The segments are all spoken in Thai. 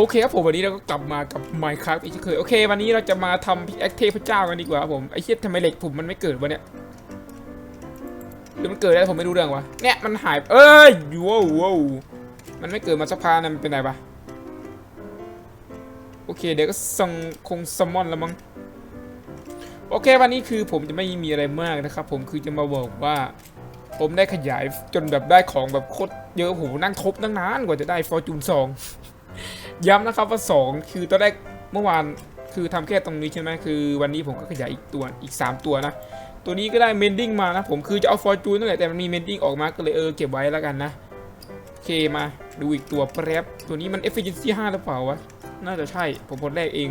โอเคครับผมวันนี้เราก็กลับมากับ Minecraft อีกเช่นเคยโอเค วันนี้เราจะมาทำพิกแอคเทพเจ้ากันดีกว่าผมไอ้เหี้ยทำไมเหล็กผมมันไม่เกิดวะเนี่ยหรือมันเกิดแล้ผมไม่รู้เรื่องวะเนี่ยมันหายเอ้ยว้าวว้าวมันไม่เกิดมาสักพักนะมันเป็นไรปะโอเคเดี๋ยวก็ส่งคงซัมมอนแล้วมั้งโอเค วันนี้คือผมจะไม่มีอะไรมากนะครับ ผมคือจะมาบอกว่า ผมได้ขยายจนแบบได้ของแบบโคตรเยอะโหนั่งทบตั้งนานกว่าจะได้ฟอร์จูนสอง ย้ำนะครับว่า 2 คือตอนแรกเมื่อวานคือทำแค่ตรงนี้ใช่ไหมคือวันนี้ผมก็ขยายอีกตัวอีก 3 ตัวนะ ตัวนี้ก็ได้เมนดิ้งมานะ ผมคือจะเอาฟอร์จูนนั่นแหละแต่มันมีเมนดิ้งออกมาก็เลยเออเก็บไว้แล้วกันนะโอเคมาดูอีกตัวแป๊บตัวนี้มัน efficiency 5หรือเปล่าวะน่าจะใช่ผมคนแรกเอง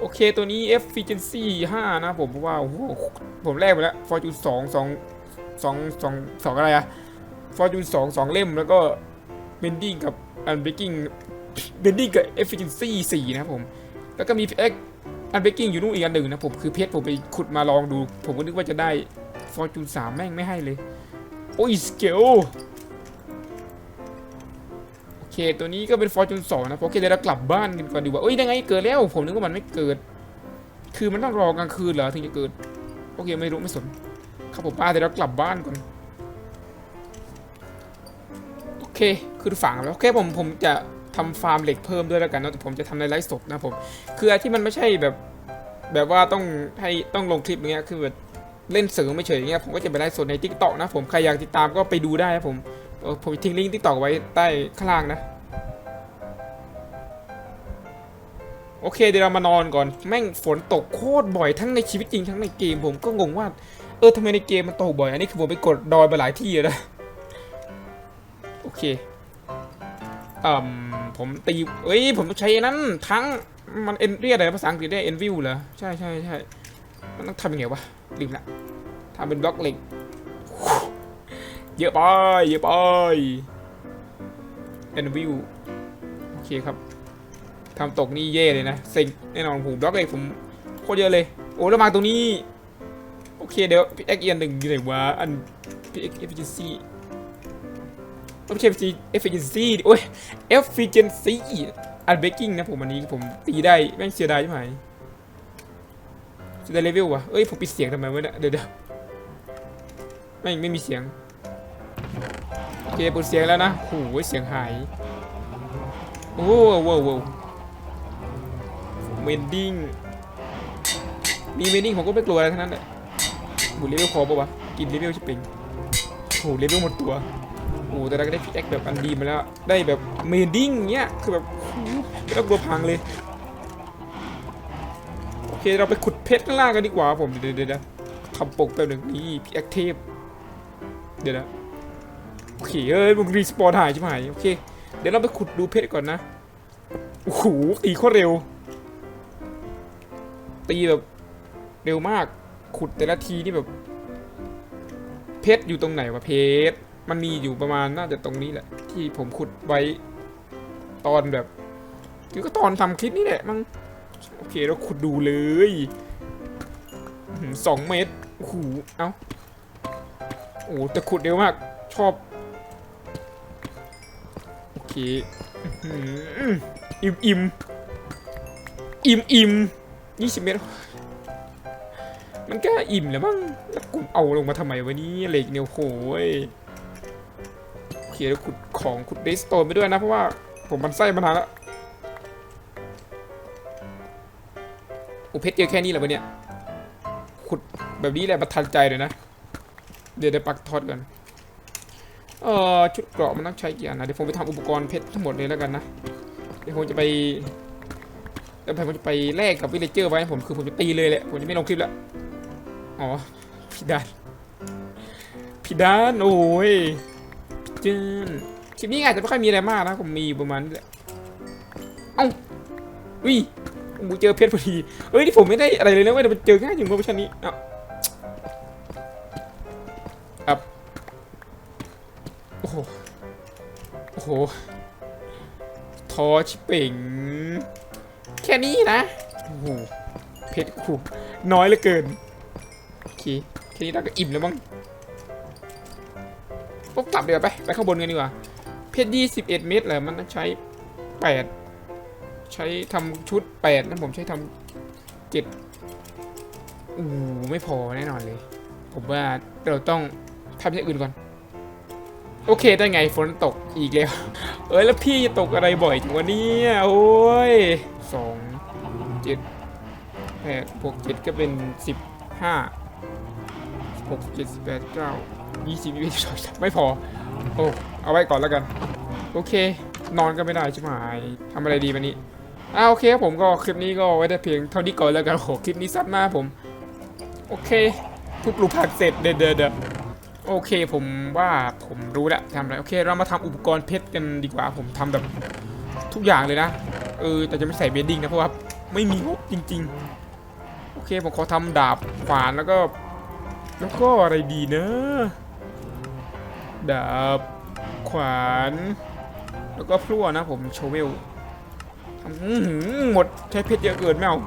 โอเคตัวนี้ efficiency 5 นะผมเพราะว่าโอ้ผมแรกไปแล้ว fortune 2 2 2 2 2อะไรอะ fortune 2 2 เล่มแล้วก็ bending กับ unbreaking bending กับ efficiency 4นะครับผม แล้วก็มี x unbreaking อยู่นู่นอีกอันหนึ่งนะผมคือเพชรผมไปขุดมาลองดู ผมก็นึกว่าจะได้ fortune 3แม่งไม่ให้เลย โอ้ยสเกลโอเคตัวนี้ก็เป็น fortune 2นะโอเคเดี๋ยวเรากลับบ้านกันก่อนดีกว่าเอ้ยยังไงเกิดแล้ว ผมนึกว่ามันไม่เกิด คือมันต้องรอกลางคืนเหรอถึงจะเกิด โอเคไม่รู้ไม่สนครับผมป้าเดี๋ยวเรากลับบ้านก่อน เคคือฝังแล้วโอเคผมผมจะทำฟาร์มเหล็กเพิ่มด้วยแล้วกันเนะแต่ผมจะทำในไลฟ์สดนะผมคือไอ้ที่มันไม่ใช่แบบแบบว่าต้องให้ต้องลงคลิปอย่างเงี้ยคือแบบเล่นเสริมไม่เฉยอย่างเงี้ยผมก็จะไปไลฟ์สดในทิกตอกนะผมใครอยากติดตามก็ไปดูได้นะผมผมทิ้งลิงก์ทิกตอกไว้ใต้ข้างล่างนะโอเคเดี๋ยวเรามานอนก่อนแม่งฝนตกโคตรบ่อยทั้งในชีวิตจริงทั้งในเกมผมก็งงว่า เออทำไมในเกมมันตกบ่อยอันนี้คือผมไปกดดอยไปหลายที่แล้วนะ เคอืมผมตีเอ้ย ผมต้องใช้นั้นทั้ง มันเอ็นเรียกอะไรภาษาอังกฤษได้เอ็นวิวเหรอ ใช่ใช่ใช่มันต้องทำยังไงวะลืมละทำเป็นบล็อกเหล็ก เยอะไป เยอะไปเอ็นวิวโอเคครับทำตกนี่เย่เลยนะเซ็งแน่นอนผมบล็อกเหล็กผมโคตรเยอะเลย โอ้แล้วมาตรงนี้ โอเคเดี๋ยวพี่เอ็กเอียนหนึ่งอยู่ไหนวะอันพี่เอ็กเอฟจีซี ไม่ใช่ efficiency ดิโอ้ย efficiency อันเบกกิ้งนะผมอันนี้ผมตีได้แม่งเสียดายใช่ไหมเสียดายเลเวลวะเอ้ยผมปิดเสียงทำไมวะเนี่ยเดี๋ยวเดี๋ยวแม่ไม่มีเสียงโอเคปิดเสียงแล้วนะโอ้โหเสียงหายโอ้โหโว้โว้เมนดิ้งมีเมนดิ้งผมก็ไม่กลัวอะไรทั้งนั้นแหละบุเลเวลพอปะวะกินเลเวลชิปปิงโอ้โหเลเวลหมดตัว โอ้แต่เราก็ได้พิกแอคแบบอันดีมาแล้ว ได้แบบเมดดิ้งเงี้ย คือแบบโอ้โหไม่ต้องกลัวพังเลย โอเค เราไปขุดเพชรข้างล่างกันดีกว่าผม เดี๋ยวเดี๋ยวทำปกแบบหนึ่งนี่พิกแอคเทปเดี๋ยวนะโอเคเอ้ยมึงรีสปอนหายใช่ไหมโอเค เดี๋ยวเราไปขุดดูเพชรก่อนนะ โอ้โหตีโคตรเร็ว ตีแบบเร็วมาก ขุดแต่ละทีนี่แบบ เพชรอยู่ตรงไหนวะเพชร มันมีอยู่ประมาณน่าจะตรงนี้แหละ ที่ผมขุดไว้ตอนแบบคือก็ตอนทำคลิปนี่แหละมั้งโอเคเราขุดดูเลยสองเมตรโอ้โหเอ้าโอ้แต่ขุดเร็วมาก ชอบ โอเคอิ่มอิ่มอิ่มอิ่มยี่สิบเมตร มันก็อิ่มแล้วมั้งแล้วกูเอาลงมาทำไมวะนี่เหล็กเนี่ยโอ้โหย โอเคแล้วขุดของขุดเดสโตนไปด้วยนะ เพราะว่าผมมันไส้มานานแล้วอ้เพชรเจอแค่นี้แหละวะเนี่ย ขุดแบบนี้แหละประทันใจเลยนะ เดี๋ยวเดี๋ยวปักทอดกันเออชุดเกราะมันต้องใช้กี่อันนะ เดี๋ยวผมไปทำอุปกรณ์เพชรทั้งหมดเลยแล้วกันนะ เดี๋ยวผมจะไปเดี๋ยวผมจะไปแลกกับวิลเลเจอร์ไว้ผมคือผมจะตีเลยแหละ ผมจะไม่ลงคลิปแล้ว อ๋อพี่ดานพี่ดานโอ้ย จนคลิปนี้อาจจะไม่ค่อยมีอะไรมากนะผมมีประมาณนี้แหละเอ้าวิผมเจอเพชรพอดีเฮ้ยนี่ผมไม่ได้อะไรเลยนะเว้ยแต่มันเจอง่ายอย่างเวอชันนี้เอ้าอับโอ้โหโอ้โหทอชิเป่งแค่นี้นะโอ้โหเพชรกูน้อยเหลือเกินโอเคแค่นี้เราก็อิ่มแล้วมั้ง ปุ๊บกลับเดี๋ยวไป ไปข้างบนกันดีกว่า เพชร21เม็ดเหรอมันต้องใช้แปดใช้ทำชุดแปดนะผมใช้ทำเจ็ดอู้ไม่พอแน่นอนเลย ผมว่าเราต้องทำอย่างอื่นก่อน โอเคได้ไงฝนตกอีกแล้ว เอ้ยแล้วพี่จะตกอะไรบ่อยจังวะเนี่ยโอ้ยสองเจ็ดแปดบวกเจ็ดก็เป็นสิบห้าหกเจ็ดสิบแปดเก้า ยี่สิบยี่สิบสองไม่พอ โอ้ เอาไว้ก่อนแล้วกัน โอเค นอนก็ไม่ได้ใช่ไหมทำอะไรดีวันนี้อ่าโอเคครับผมก็คลิปนี้ก็ไว้ได้เพียงเท่านี้ก่อนแล้วกันโอ้คลิปนี้สั้นมากผม โอเคทุบปลูกผักเสร็จเดยวเดยวเดยวโอเคผมว่าผมรู้แล้วทำอะไรโอเค เรามาทำอุปกรณ์เพชรกันดีกว่า ผมทำแบบทุกอย่างเลยนะเออแต่จะไม่ใส่เบดดิ้งนะเพราะว่าไม่มีงบจริง ๆ โอเคผมขอทำดาบขวานแล้วก็ แล้วก็อะไรดีเนะ ดาบ ขวาน แล้วก็พลั่วนะผมโชเวลหมดใช้เพชรเยอะเกินไม่เอา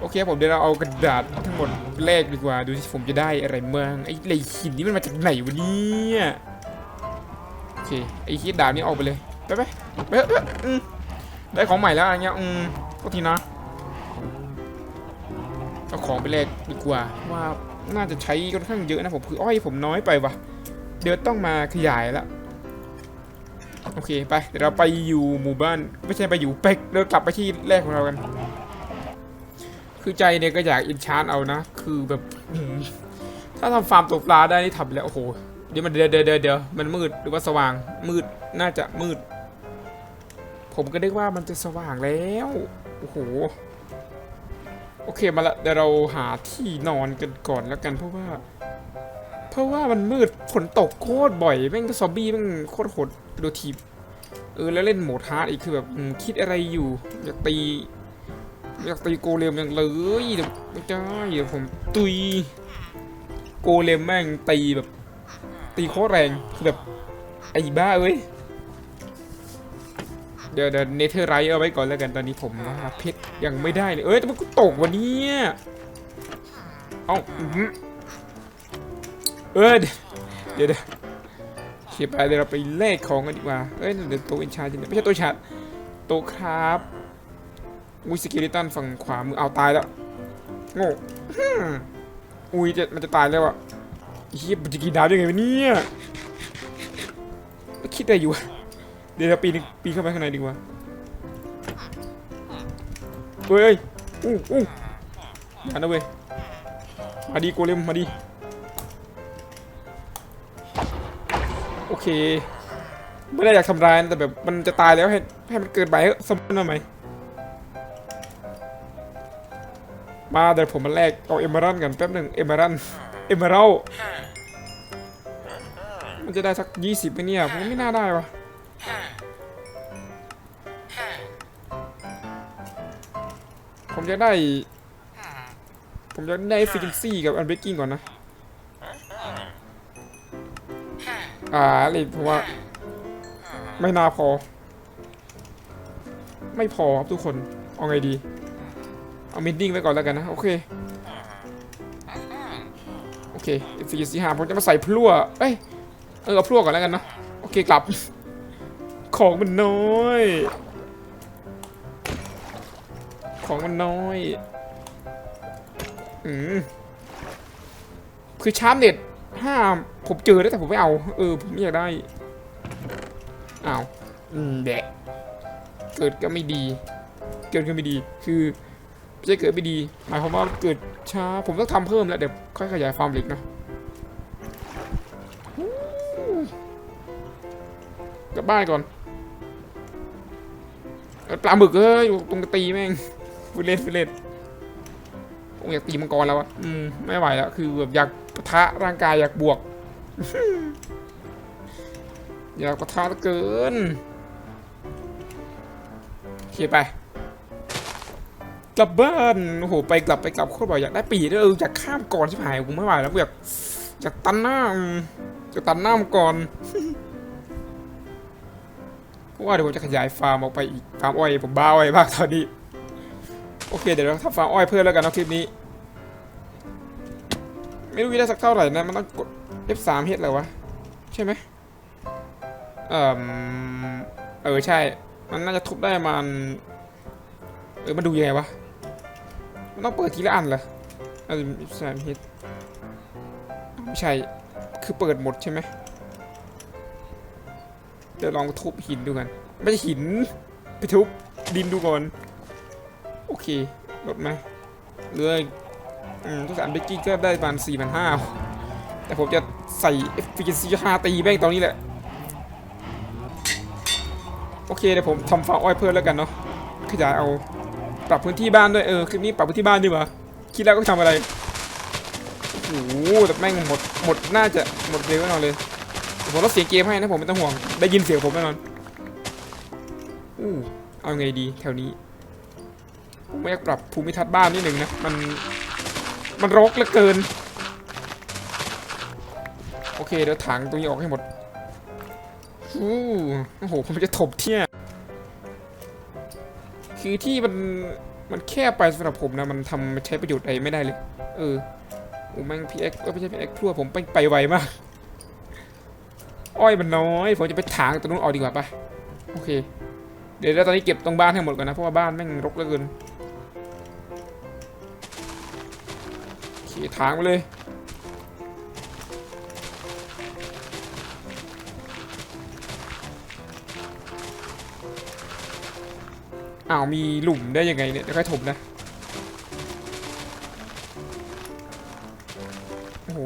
โอเคผมเดี๋ยวเราเอากระดาษทั้งหมดแลกดีกว่า ดูที่ผมจะได้อะไรเมืองไอ้เหลยหินนี่มันมาจากไหนวะเนี่ยโอเคไอ้คิดดาบนี้ออกไปเลยไปไปไปได้ของใหม่แล้วอะไรเงี้ยอืมก็ทีนะเอาของไปแลกดีกว่าว่าน่าจะใช้ค่อนข้างเยอะนะผมคืออ้อยผมน้อยไปว่ะ เดี๋ยวต้องมาขยายละโอเคไปเดี๋ยวเราไปอยู่หมู่บ้าน ไม่ใช่ไปอยู่ไปเรากลับไปที่แรกของเรากัน คือใจเนี่ยก็อยากอินชานเอานะ คือแบบถ้าทำฟาร์มตกปลาได้นี่ทำแล้วโอ้โหเดี๋ยวมันเดี๋ยวเดี๋ยวเดี๋ยวเดี๋ยวมันมืดหรือว่าสว่างมืดน่าจะมืด ผมก็ได้ว่ามันจะสว่างแล้วโอ้โหโอเคมาละเดี๋ยวเราหาที่นอนกันก่อนแล้วกันเพราะว่า เพราะว่ามันมืดฝนตกโคตรบ่อยแม่งก็ซอมบี้แม่งโคตรโหดดูทีเออแล้วเล่นโหมดฮาร์ดอีกคือแบบคิดอะไรอยู่อยากตีอยากตีโกเลมอย่างเลยเดี๋ยวไม่ได้เดี๋ยวผมตุยโกเลมแม่งตีแบบ ตีโคตรแรงคือแบบไอ้บ้าเอ้ยเดี๋ยวเดี๋ยวเนเธอร์ไรเอาไว้ก่อนแล้วกันตอนนี้ผมหาเพชรยังไม่ได้เลยเอ้ยแต่มันก็ตกวันนี้เอ้าอื้อหือ เออเดี๋ยวเดี๋ยวเขียนไปเดี๋ยวเราไปแลกของกันดีกว่าเอ้ยเดี๋ยวตัวเอนชาร์จไม่ใช่ตัวชาร์จตัวครับอุ้ยสกิลิตันฝั่งขวามือเอาตายแล้วโง่อุ้ยจะมันจะตายแล้วอะเฮียมันจะกินดาวยังไงวะเนี่ยไม่คิดอะไรอยู่วะเดี๋ยวเราปีนปีนเข้าไปข้างในดีกว่าเฮ้ยเฮ้ยอู้อู้อย่านะเว้ยมาดีโกเลมมาดี เค ไม่ได้อยากทำร้ายนะแต่แบบมันจะตายแล้วให้ให้มันเกิดไปเถอสมมติทำไมมาเดี๋ยวผมมาแลกเอาเอมเมอรัลกันแป๊บหนึ่งเอมเมอรัลเอมเมอรัลมันจะได้สักยี่สิบไหมเนี่ยผมไม่น่าได้วะผมจะได้ ผมจะได้ฟิกซี่กับอันเบกกิ้งก่อนนะ อ่าเลยผมว่า ไม่น่าพอ ไม่พอครับทุกคน เอาไงดี เอามิดดิ้งไว้ก่อนแล้วกันนะ โอเค โอเคสี่สี่ห้าผมจะมาใส่พลั่ว เอ้ย เออพลั่วก่อนแล้วกันนะ โอเคกลับ ของมันน้อย ของมันน้อย อืมคือชาร์ปเน็ตห้า ผมเจอแล้วแต่ผมไม่เอา เออผมไม่อยากได้อ้าวอืมแดะเกิดก็ไม่ดี เกิดก็ไม่ดี คือไม่ใช่เกิดไม่ดี หมายความว่าเกิดช้า ผมต้องทำเพิ่มแล้วเดี๋ยวค่อยขยายฟาร์มเหล็กนะกลับบ้านก่อนปลาหมึกเอ้ยอยู่ตรงกระตีแม่งฟิเลตฟิเลตผมอยากตีมังกรแล้วอะอืมไม่ไหวแล้วคือแบบอยากปะทะร่างกายอยากบวก อยากปะทะเหลือเกินเคไป กลับบ้านโอ้โหไปกลับไปกลับโคตรบ่อยอยากได้ปีด้วยเอออยากข้ามก่อนชิบหายกูไม่ไหวแล้วกูอยากอยากตันหน้าอืมอยากตันหน้ามันก่อนเพราะว่าเดี๋ยวผมจะขยายฟาร์มออกไปอีกฟาร์มอ้อยผมบ้าอ้อยมากตอนนี้โอเคเดี๋ยวเราทำฟาร์มอ้อยเพิ่มแล้วกันนะคลิปนี้ ไม่รู้วิได้สักเท่าไหร่นะมันต้องกด F3 เฮ็ดอะไรวะ ใช่ไหมเออเออ ใช่ มันน่าจะทุบได้ประมันเออ มันดูยังไงวะ มันต้องเปิดทีละอันเหรออันสามฮิตไม่ใช่ คือเปิดหมดใช่ไหมเดี๋ยวลองทุบหินดูกัน ไม่ใช่หิน ไปทุบดินดูก่อน โอเคลดไหมเลืออืมทุกสามเบกกี้ก็ได้ประมาณสี่พันห้า แต่ผมจะใส่ efficiency ห้าตีแม่งตอนนี้แหละ โอเคเดี๋ยวผมทำฟาร์มอ้อยเพิ่มแล้วกันเนาะขยายเอาปรับพื้นที่บ้านด้วยเออคลิปนี้ปรับพื้นที่บ้านดีกว่าคิดแล้วก็ทำอะไรโอ้โหแต่แม่งหมดหมดน่าจะหมดเร็วแน่นอนเลยผมลดเสียงเกมให้นะผมไม่ต้องห่วง ได้ยินเสียงผมแน่นอนอู้เอาไงดีแถวนี้ผมไม่อยากปรับภูมิทัศน์บ้านนิดหนึ่งนะ มัน มันรกเหลือเกิน โอเคเดี๋ยวถังตรงนี้ออกให้หมดอู้โอ้โหผมจะถมเที่ยคือที่มันมันแคบไปสำหรับผมนะมันทำมันใช้ประโยชน์อะไรไม่ได้เลย เออโอ้แม่งพีเอ็กไม่ใช่พีเอ็กทั่วผมไปไปไวมาก อ้อยมันน้อย ผมจะไปถางตรงนู้นออกดีกว่าปะโอเค เดี๋ยวเราตอนนี้เก็บตรงบ้านให้หมดก่อนนะเพราะว่าบ้านแม่งรกเหลือเกินโอเคถางไปเลย อ้าวมีหลุมได้ยังไงเนี่ยเดี๋ยวค่อยถมนะโอ้โห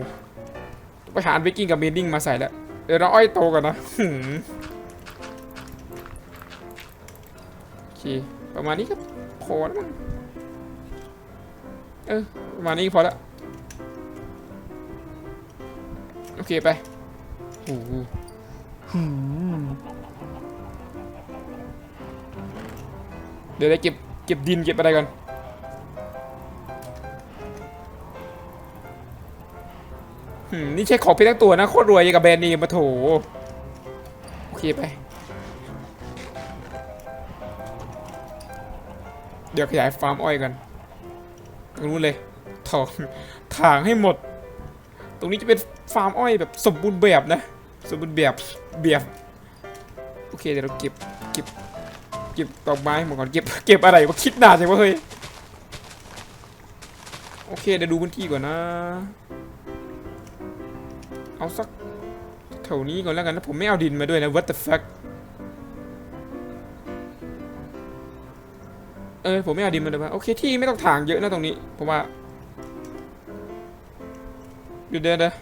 ไปหาอันเบกกิ้งกับเบนดิ้งมาใส่แล้วเดี๋ยวเราอ้อยโตก่อนนะหืมโอเคประมาณนี้ก็พอแล้วมั้งเออประมาณนี้พอแล้วโอเคไปโอ้โห เดี๋ยวได้เก็บเก็บดินเก็บอะไรก่อนนี่ใช้ของเพชรทั้งตัวนะโคตรรวยอย่างกับแบรนด์เนมมาโถโอเคไป เดี๋ยวขยายฟาร์มอ้อยกันตรงนู้นเลยถองถางให้หมด ตรงนี้จะเป็นฟาร์มอ้อยแบบสมบูรณ์แบบนะ สมบูรณ์แบบแบบโอเคเดี๋ยวเราเก็บ เก็บดอกไม้มดก่อนเก็บเก็บอะไรวะคิดนานจังวะเฮ้ยโอเคเดี๋ยวดูพื้นที่ก่อนนะ เอาสักแถวนี้ก่อนแล้วกันนะผมไม่เอาดินมาด้วยนะ what the fuck เออผมไม่เอาดินมาด้วยวะโอเคที่ไม่ต้องถางเยอะนะตรงนี้ผมว่าหยุดเดี๋ยวเดี๋ยว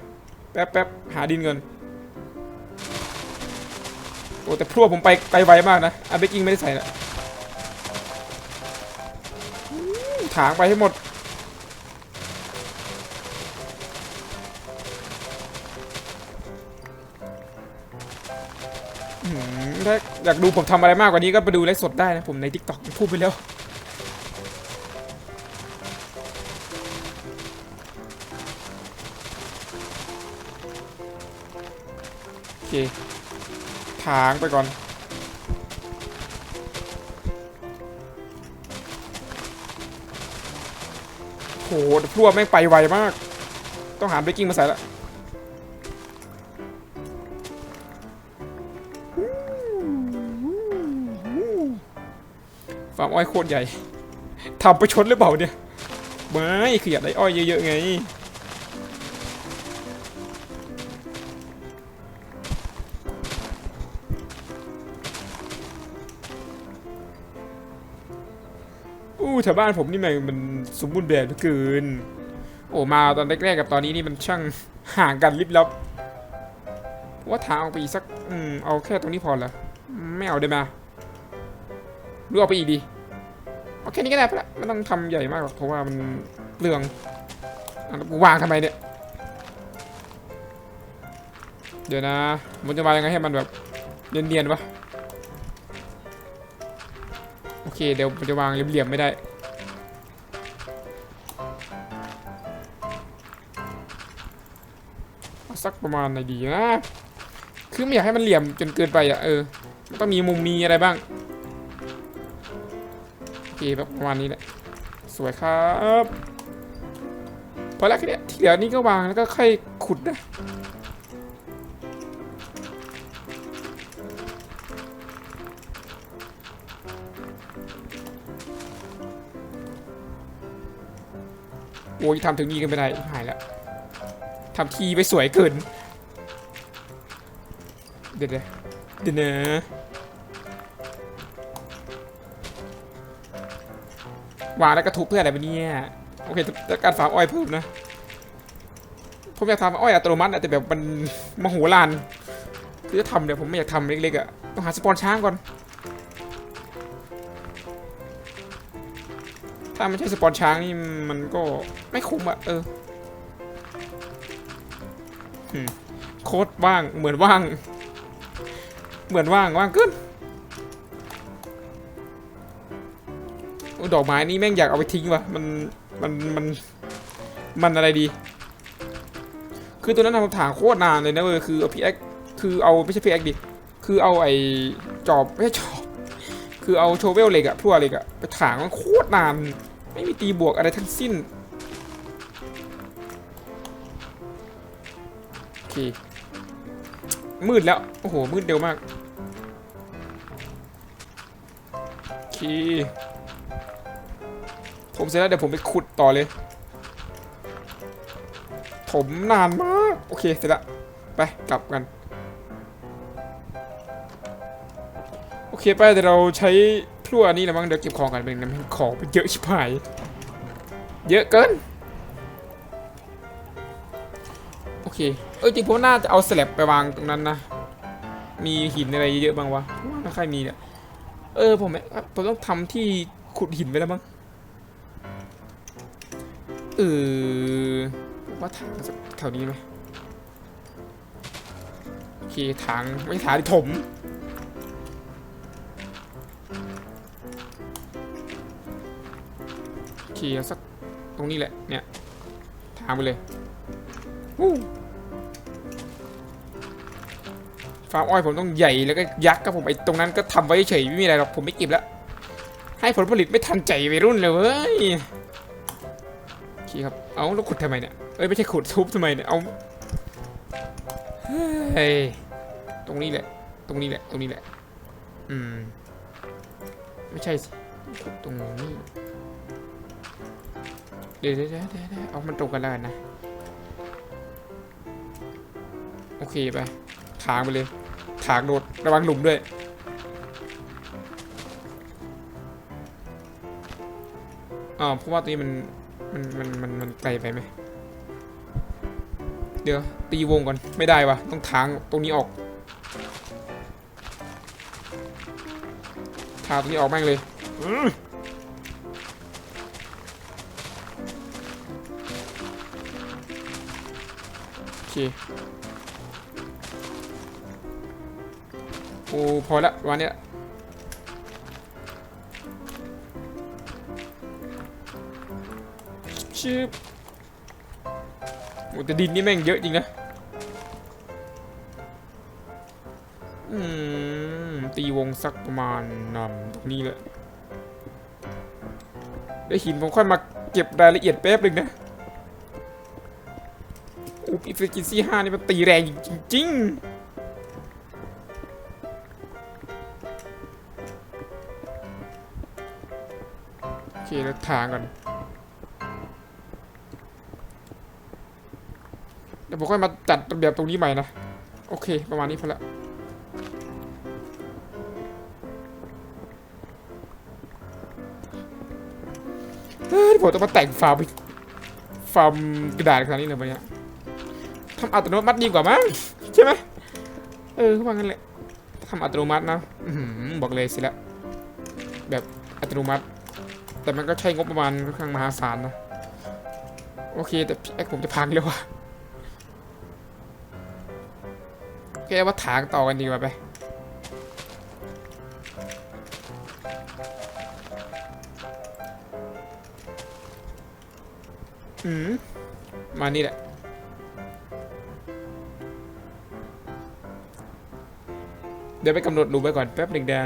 แป๊บแป๊บหาดินก่อน โอ้แต่พรวผมไปไปไวมากนะอันเบกกิ้งไม่ได้ใส่ละถางไปให้หมดอืมถ้าอยากดูผมทำอะไรมากกว่านี้ก็ไปดูไลฟ์สดได้นะ ผมใน t ิ k t o k พูดไปแล้วโอเค ถางไปก่อน โหแต่พรวดแม่งไปไวมาก ต้องหาเบกกิ้งมาใส่ละฟาร์มอ้อยโคตรใหญ่ทำไปชนหรือเปล่าเนี่ย ไม่คืออยากได้อ้อยเยอะๆไง แถวบ้านผมนี่ม่งมันสมบูรณ์แบบเหลือเกิน โอ้มาตอนแรกๆกับตอนนี้นี่มันช่างห่างกันลิบลับ ว่าทางออกไปอีกสักอืมเอาแค่ตรงนี้พอเหรอไม่เอาได้ไหมหรือเอาไปอีกดีเอาแค่นี้ก็ได้ปะไม่ต้องทำใหญ่มากหรอกเพราะว่ามันเปลืองกูวางทำไมเนี่ย เดี๋ยวนะ มันจะวางยังไงให้มันแบบเนียนๆวะโอเคเดี๋ยวมันจะวางเหลี่ยมๆไม่ได้ ประมาณไหนดีนะ คือไม่อยากให้มันเหลี่ยมจนเกินไปอะเออมันต้องมีมุมมีอะไรบ้าง โอเคแบบประมาณนี้แหละ สวยครับพอแล้วแค่นี้ที่เหลือนี่ก็วางแล้วก็ค่อยขุดนะโอ้ยทำถึงนี้กันไม่ได้หายแล้วทำทีไปสวยเกิน เดี๋ยวเดี๋ยวเดี๋ยวนะวางแล้วกระทุบเพื่ออะไรวะเนี่ยโอเคแต่การฝาอ้อยเพิ่มนะ ผมอยากทำอ้อยอัตโนมัติแต่แบบมันมโหฬารคือจะทำเนี่ยวผมไม่อยากทำเล็กๆอะต้องหาสปอนช้างก่อน ถ้าไม่ใช่สปอนช้างนี่มันก็ไม่คุ้มอะเออโคตรว่างเหมือนว่าง เหมือนว่างว่างขึ้นดอกไม้นี่แม่งอยากเอาไปทิ้งว่ะมันมันมันมันอะไรดี คือตัวนั้นทำถางโคตรนานเลยนะเว้ยคือเอาพีแอคคือเอาไม่ใช่พีแอคดิคือเอาไอ้จอบไม่ใช่จอบคือเอาโชเวลเหล็กอะพลั่วเหล็กอะไปถางมันโคตรนาน ไม่มีตีบวกอะไรทั้งสิ้นโอเคมืดแล้ว โอ้โห มืดเร็วมาก ผมเสร็จแล้วเดี๋ยวผมไปขุดต่อเลยผมนานมาก โอเคเสร็จละ ไปกลับกัน โอเคไปเดี๋ยวเราใช้พลั่วนี่แหละมั้งเดี๋ยวเก็บของกันเป็นน้ำของเป็นเยอะชิบหาย เยอะเกิน โอเค เออจริงผมน่าจะเอาสแลบไปวางตรงนั้นนะ มีหินอะไรเยอะบ้างวะไม่ค่อยมีเนี่ย เออผมผมต้องทำที่ขุดหินไว้แล้วมั้งเออว่าทางสักแถวนี้ไหมโอเคทางไม่ใช่ทางที่ถมเคลียร์สักตรงนี้แหละเนี่ยทางไปเลยวู้ ฟาร์มอ้อยผมต้องใหญ่แล้วก็ยักษ์ครับผมไอ้ตรงนั้นก็ทำไว้เฉยไม่มีอะไรหรอกผมไม่เก็บแล้วให้ผลผลิตไม่ทันใจวัยรุ่นเลยเว้ยโอเคครับเอาแล้วขุดทำไมเนี่ยเอ้ยไม่ใช่ขุดทุบทำไมเนี่ยเอาเฮ้ยตรงนี้แหละ ตรงนี้แหละ ตรงนี้แหละ อืม ไม่ใช่สิขุดตรงนี้เดี๋ยวเดี๋ยวเดี๋ยวเดี๋ยวเอามันตรงกันแล้วกันนะ โอเคไปถางไปเลย ถางโดดระวังหลุมด้วย อ๋อเพราะว่าตัวนี้มันมันมันมันมันไกลไปไหม เดี๋ยว ตีวงก่อน ไม่ได้วะต้องถางตรงนี้ออกถางตรงนี้ออกแม่งเลยอืโอเค โอ้พอละวันเนี้ยชิบโอ้แต่ดินนี่แม่งเยอะจริงนะ อืม ตีวงสักประมาณนำตรงนี้แหละได้หินผมค่อยมาเก็บรายละเอียดแป๊บหนึ่งนะอุปอิฟกินซี่ห้านี่มันตีแรงจริงๆ เคแล้วทางก่อนเดี๋ยวผมค่อยมาจัดระเบียบตรงนี้ใหม่นะ โอเค ประมาณนี้พอละเฮ้ยผมต้องมาแต่งฟาร์มฟาร์มกระดาษขนาดนี้เลยปะเนี่ยทำอัตโนมัติดีกว่ามั้งใช่ไหมเออว่างั้นแหละทำอัตโนมัตินะบอกเลยสิละแบบอัตโนมัติ แต่มันก็ใช้งบประมาณค่อนข้างมหาศาลนะ โอเค แต่ไอ้ผมจะพังแล้วว่ะโอเคว่าถางต่อกันดีกว่าไปอืมมานี่แหละเดี๋ยวไปกำหนดรูไปก่อนแป๊บหนึ่งเดา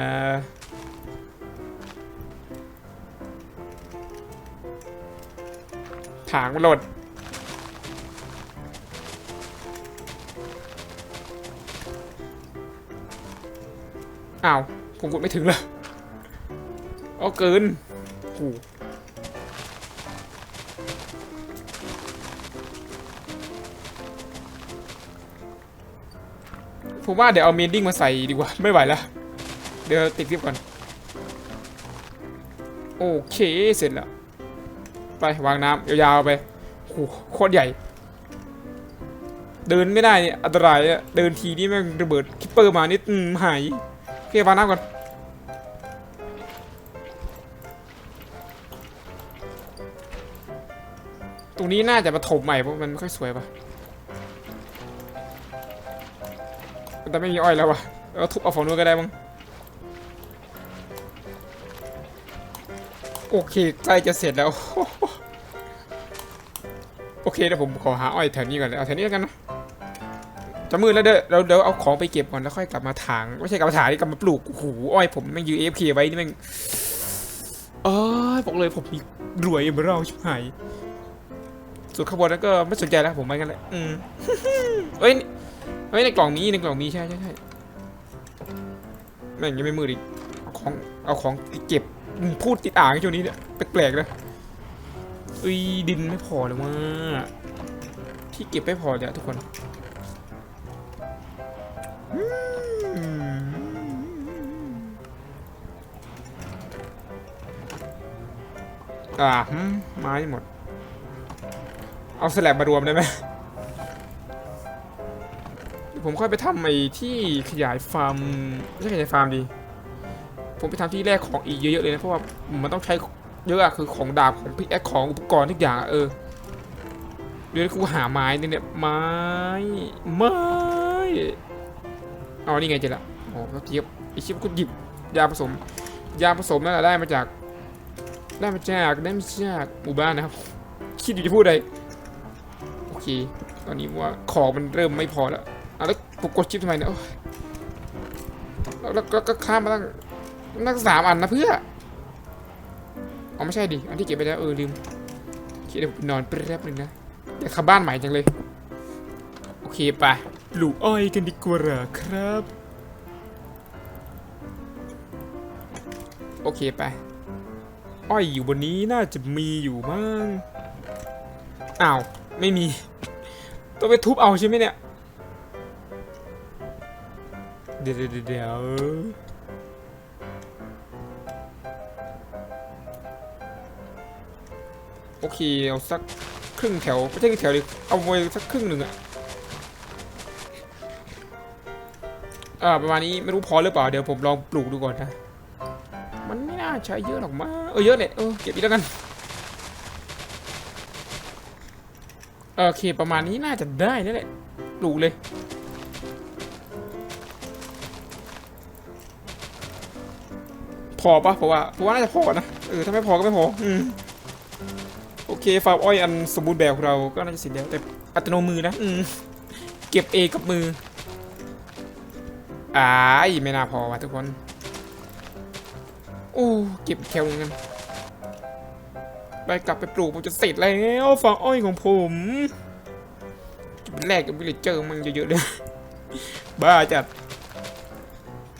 ถางมันหล่นอ้าวผมกดไม่ถึงเลยเอาเกินโอ้ผมว่าเดี๋ยวเอาเมนดิ้งมาใส่ดีกว่า ไม่ไหวแล้ว เดี๋ยวติดคลิปก่อน โอเค เสร็จแล้ว ไปวางน้ำยาวๆไปโอ้โคตรใหญ่ เดินไม่ได้เนี่ยอันตรายอะเดินทีนี่แม่งระเบิดคิปเปอร์มานี่หายโอเควางน้ำก่อนตรงนี้น่าจะมาถมใหม่เพราะมันไม่ค่อยสวยปะแต่ไม่มีอ้อยแล้ววะเราทุบเอาฝั่งนู้นก็ได้มั้งโอเคใกล้จะเสร็จแล้ว โอเคเดี๋ยวผมขอหาอ้อยแถวนี้ก่อนเลยเอาแถวนี้แล้วกันนะจะมืดแล้วเด้อเราเดี๋ยวเอาของไปเก็บก่อนแล้วค่อยกลับมาถางไม่ใช่กลับมาถางนี่กลับมาปลูกโอ้โหอ้อยผมแม่งยืนเอฟเคไว้นี่แม่งเออบอกเลยผมมีรวยเหมือนเราชิบหายส่วนข้างบนนั้นก็ไม่สนใจแล้วผมไปกันเลยอืมเอ้ยเฮ้ยในกล่องมีในกล่องมีใช่ใช่ใช่แม่งยังไม่มืดอีกเอาของเอาของเก็บพูดติดอ่างช่วงนี้เนี่ยแปลกๆนะเอ้ยดินไม่พอเลยว่าที่เก็บไม่พอเลยอะทุกคนอ่าไม้หมด เอาสแลบมารวมได้ไหมผมค่อยไปทำไอ้ที่ขยายฟาร์มไม่ใช่ขยายฟาร์มดี ผมไปทำที่แรกของอีกเยอะๆเลยนะเพราะว่ามันต้องใช้ เยอะอะคือของดาบของพิกแอคของอุปกรณ์ทุกอย่างเออเดี๋ยวกูหาไม้เนี่ยเนี่ยไม้ไม้เอานี่ไงเจอละโอ้ก็เก็บไอชิปก็หยิบยาผสม ยาผสมนั่นแหละได้มาจาก ได้มาจากได้มาจากหมู่บ้านนะครับคิดอยู่จะพูดอะไรโอเค ตอนนี้ว่าของมันเริ่มไม่พอแล้วอะแล้วปกกดชิปทำไมเนี่ยแล้วแล้วแล้วก็ข้ามมาตั้งตั้งสามอันนะเพื่อ อ๋อไม่ใช่ดิ อันที่เก็บไปแล้วเออลืมคิดเดี๋ยวนอนแป๊บนึงนะอยากข้าบ้านใหม่จังเลย โอเคไปปลูกอ้อยกันดีกว่าครับ โอเคไป อ้อยอยู่บนนี้น่าจะมีอยู่มั้ง อ้าว ไม่มี ต้องไปทุบเอาใช่ไหมเนี่ย เดี๋ยวเดี๋ยว เดี๋ยวโอเคเอาสักครึ่งแถวไม่ใช่ครึ่งแถวดิเอาไว้สักครึ่งหนึ่งอะอ่าประมาณนี้ไม่รู้พอหรือเปล่าเดี๋ยวผมลองปลูกดูก่อนนะ มันไม่น่าใช้เยอะหรอกมั้เออเยอะเลยเออเก็บอีกแล้วกันโอเคประมาณนี้น่าจะได้นั่นแหละปลูกเลยพอปะเพราะว่าเพราะว่าน่าจะพอนะเออถ้าไม่พอก็ไม่พออืม เคฟาร์มอ้อยอันสมบูรณ์แบบของเราก็น่าจะเสร็จแล้วแต่อัตโนมือนะอืมเก็บเองกับมืออ้ายไม่น่าพอว่ะทุกคน โอ้ เก็บแคลเงินไปกลับไปปลูกผมจะเสร็จแล้วฟาร์มอ้อยของผมจะเป็นแรกกับวิลเลจเจอร์มันเยอะๆเลยบ้าจัด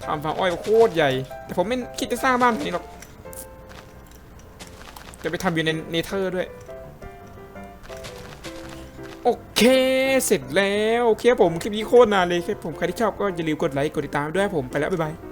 ทำฟาร์มอ้อยโคตรใหญ่ แต่ผมไม่คิดจะสร้างบ้านแบบนี้หรอก จะไปทำอยู่ในเนเธอร์ด้วย โอเค เสร็จแล้ว โอเคผมคลิปนี้โคตรนานเลยครับผมใครที่ชอบก็อย่าลืมกดไลค์กดติดตามด้วยผมไปแล้วบ๊ายบาย